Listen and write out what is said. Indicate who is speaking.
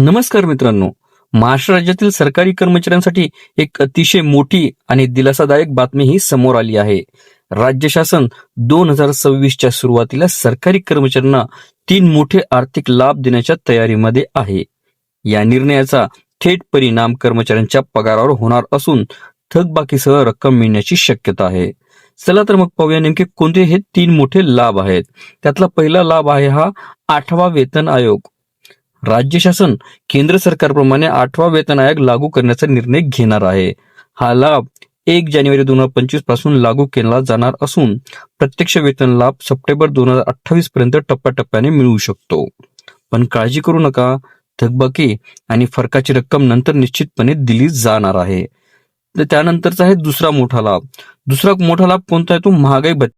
Speaker 1: नमस्कार मित्रांनो. महाराष्ट्र राज्यातील सरकारी कर्मचाऱ्यांसाठी एक अतिशय मोठी आणि दिलासादायक बातमी ही समोर आली आहे. राज्य शासन दोन हजार सव्वीसच्या सुरुवातीला सरकारी कर्मचाऱ्यांना तीन मोठे आर्थिक लाभ देण्याच्या तयारीमध्ये आहे. या निर्णयाचा थेट परिणाम कर्मचाऱ्यांच्या पगारावर होणार असून थकबाकीसह रक्कम मिळण्याची शक्यता आहे. चला तर मग पाहूया नेमके कोणते हे तीन मोठे लाभ आहेत. त्यातला पहिला लाभ आहे हा आठवा वेतन आयोग. राज्य शासन केंद्र सरकारप्रमाणे आठवा वेतन आयोग लागू करण्याचा निर्णय घेणार आहे. हा लाभ एक जानेवारी दोन हजार पंचवीसपासून लागू केला जाणार असून प्रत्यक्ष वेतन लाभ सप्टेंबर दोन हजार अठ्ठावीस पर्यंत टप्प्याटप्प्याने मिळू शकतो. पण काळजी करू नका. थकबाकी आणि फरकाची रक्कम नंतर निश्चितपणे दिली जाणार आहे. तर त्यानंतरचा आहे दुसरा मोठा लाभ. दुसरा मोठा लाभ कोणता आहे? तो महागाई भत्ता